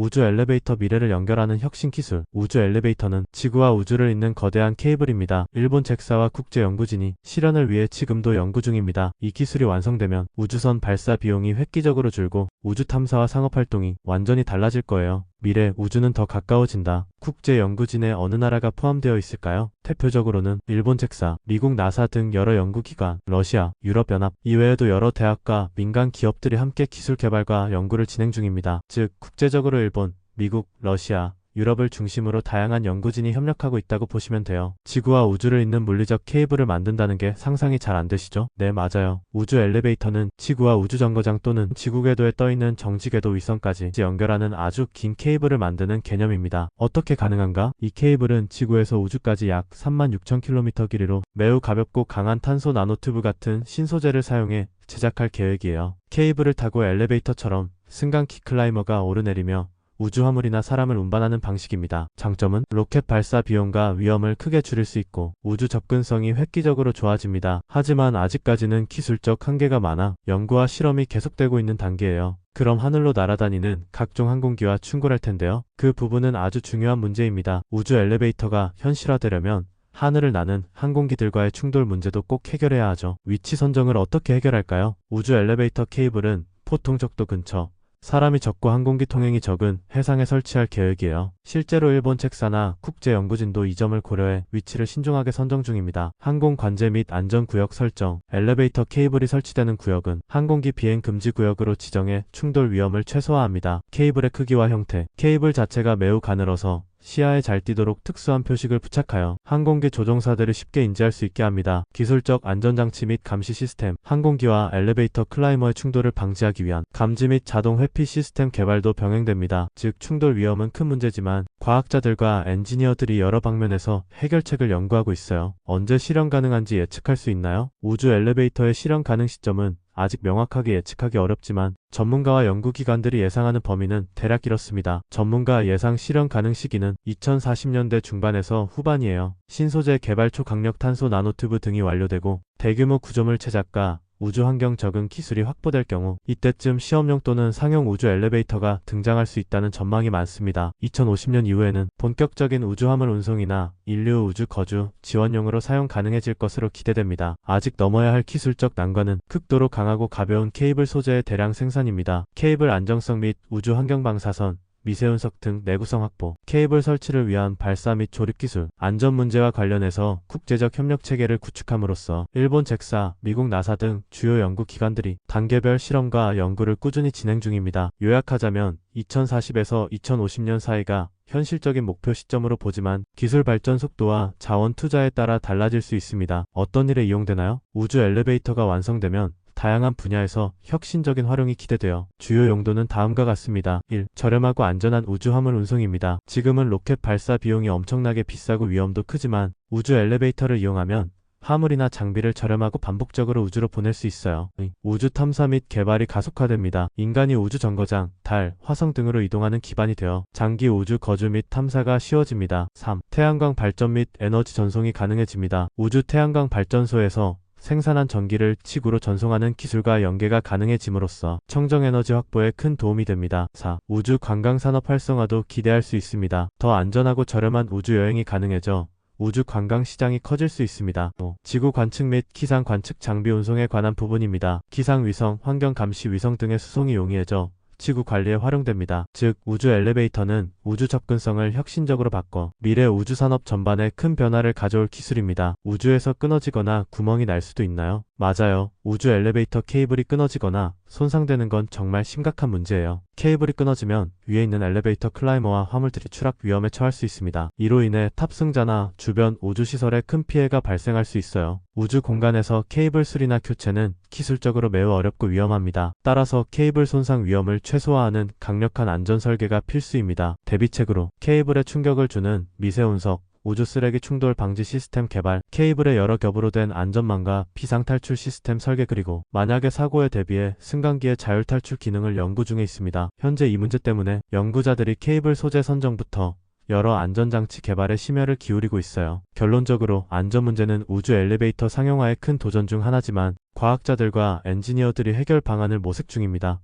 우주 엘리베이터 미래를 연결하는 혁신 기술. 우주 엘리베이터는 지구와 우주를 잇는 거대한 케이블입니다. 일본 잭사와 국제 연구진이 실현을 위해 지금도 연구 중입니다. 이 기술이 완성되면 우주선 발사 비용이 획기적으로 줄고 우주 탐사와 상업 활동이 완전히 달라질 거예요. 미래 우주는 더 가까워진다. 국제 연구진에 어느 나라가 포함되어 있을까요? 대표적으로는 일본 잭사, 미국 나사 등 여러 연구기관, 러시아, 유럽연합 이외에도 여러 대학과 민간 기업들이 함께 기술 개발과 연구를 진행 중입니다. 즉 국제적으로 일본, 미국, 러시아, 유럽을 중심으로 다양한 연구진이 협력하고 있다고 보시면 돼요. 지구와 우주를 잇는 물리적 케이블을 만든다는 게 상상이 잘 안 되시죠? 네, 맞아요. 우주 엘리베이터는 지구와 우주 정거장 또는 지구 궤도에 떠 있는 정지 궤도 위성까지 연결하는 아주 긴 케이블을 만드는 개념입니다. 어떻게 가능한가? 이 케이블은 지구에서 우주까지 약 36,000km 길이로 매우 가볍고 강한 탄소 나노튜브 같은 신소재를 사용해 제작할 계획이에요. 케이블을 타고 엘리베이터처럼 승강 키 클라이머가 오르내리며 우주 화물이나 사람을 운반하는 방식입니다. 장점은 로켓 발사 비용과 위험을 크게 줄일 수 있고 우주 접근성이 획기적으로 좋아집니다. 하지만 아직까지는 기술적 한계가 많아 연구와 실험이 계속되고 있는 단계예요. 그럼 하늘로 날아다니는 각종 항공기와 충돌할 텐데요. 그 부분은 아주 중요한 문제입니다. 우주 엘리베이터가 현실화되려면 하늘을 나는 항공기들과의 충돌 문제도 꼭 해결해야 하죠. 위치 선정을 어떻게 해결할까요? 우주 엘리베이터 케이블은 보통 적도 근처, 사람이 적고 항공기 통행이 적은 해상에 설치할 계획이에요. 실제로 일본 책사나 국제 연구진도 이 점을 고려해 위치를 신중하게 선정 중입니다. 항공 관제 및 안전 구역 설정, 엘리베이터 케이블이 설치되는 구역은 항공기 비행 금지 구역으로 지정해 충돌 위험을 최소화합니다. 케이블의 크기와 형태, 케이블 자체가 매우 가늘어서 시야에 잘 띄도록 특수한 표식을 부착하여 항공기 조종사들을 쉽게 인지할 수 있게 합니다. 기술적 안전장치 및 감시 시스템, 항공기와 엘리베이터 클라이머의 충돌을 방지하기 위한 감지 및 자동 회피 시스템 개발도 병행됩니다. 즉 충돌 위험은 큰 문제지만 과학자들과 엔지니어들이 여러 방면에서 해결책을 연구하고 있어요. 언제 실현 가능한지 예측할 수 있나요? 우주 엘리베이터의 실현 가능 시점은 아직 명확하게 예측하기 어렵지만 전문가와 연구기관들이 예상하는 범위는 대략 이렇습니다. 전문가 예상 실현 가능 시기는 2040년대 중반에서 후반이에요. 신소재 개발 초 강력 탄소 나노튜브 등이 완료되고 대규모 구조물 제작과 우주 환경 적응 기술이 확보될 경우 이때쯤 시험용 또는 상용 우주 엘리베이터가 등장할 수 있다는 전망이 많습니다. 2050년 이후에는 본격적인 우주 화물 운송이나 인류 우주 거주 지원용으로 사용 가능해질 것으로 기대됩니다. 아직 넘어야 할 기술적 난관은 극도로 강하고 가벼운 케이블 소재의 대량 생산입니다. 케이블 안정성 및 우주 환경 방사선 미세운석 등 내구성 확보, 케이블 설치를 위한 발사 및 조립 기술, 안전 문제와 관련해서 국제적 협력 체계를 구축함으로써 일본 잭사, 미국 나사 등 주요 연구 기관들이 단계별 실험과 연구를 꾸준히 진행 중입니다. 요약하자면 2040에서 2050년 사이가 현실적인 목표 시점으로 보지만 기술 발전 속도와 자원 투자에 따라 달라질 수 있습니다. 어떤 일에 이용되나요? 우주 엘리베이터가 완성되면 다양한 분야에서 혁신적인 활용이 기대되어 주요 용도는 다음과 같습니다. 1. 저렴하고 안전한 우주 화물 운송입니다. 지금은 로켓 발사 비용이 엄청나게 비싸고 위험도 크지만 우주 엘리베이터를 이용하면 화물이나 장비를 저렴하고 반복적으로 우주로 보낼 수 있어요. 의, 우주 탐사 및 개발이 가속화됩니다. 인간이 우주 정거장, 달, 화성 등으로 이동하는 기반이 되어 장기 우주 거주 및 탐사가 쉬워집니다. 3. 태양광 발전 및 에너지 전송이 가능해집니다. 우주 태양광 발전소에서 생산한 전기를 지구로 전송하는 기술과 연계가 가능해짐으로써 청정에너지 확보에 큰 도움이 됩니다. 4. 우주 관광산업 활성화도 기대할 수 있습니다. 더 안전하고 저렴한 우주 여행이 가능해져 우주 관광 시장이 커질 수 있습니다. 5. 지구 관측 및 기상 관측 장비 운송에 관한 부분입니다. 기상 위성, 환경 감시 위성 등의 수송이 용이해져 지구 관리에 활용됩니다. 즉, 우주 엘리베이터는 우주 접근성을 혁신적으로 바꿔 미래 우주 산업 전반에 큰 변화를 가져올 기술입니다. 우주에서 끊어지거나 구멍이 날 수도 있나요? 맞아요. 우주 엘리베이터 케이블이 끊어지거나 손상되는 건 정말 심각한 문제예요. 케이블이 끊어지면 위에 있는 엘리베이터 클라이머와 화물들이 추락 위험에 처할 수 있습니다. 이로 인해 탑승자나 주변 우주 시설에 큰 피해가 발생할 수 있어요. 우주 공간에서 케이블 수리나 교체는 기술적으로 매우 어렵고 위험합니다. 따라서 케이블 손상 위험을 최소화하는 강력한 안전 설계가 필수입니다. 대비책으로 케이블에 충격을 주는 미세 운석, 우주 쓰레기 충돌 방지 시스템 개발, 케이블의 여러 겹으로 된 안전망과 비상 탈출 시스템 설계 그리고 만약의 사고에 대비해 승강기의 자율 탈출 기능을 연구 중에 있습니다. 현재 이 문제 때문에 연구자들이 케이블 소재 선정부터 여러 안전장치 개발에 심혈을 기울이고 있어요. 결론적으로 안전 문제는 우주 엘리베이터 상용화의 큰 도전 중 하나지만 과학자들과 엔지니어들이 해결 방안을 모색 중입니다.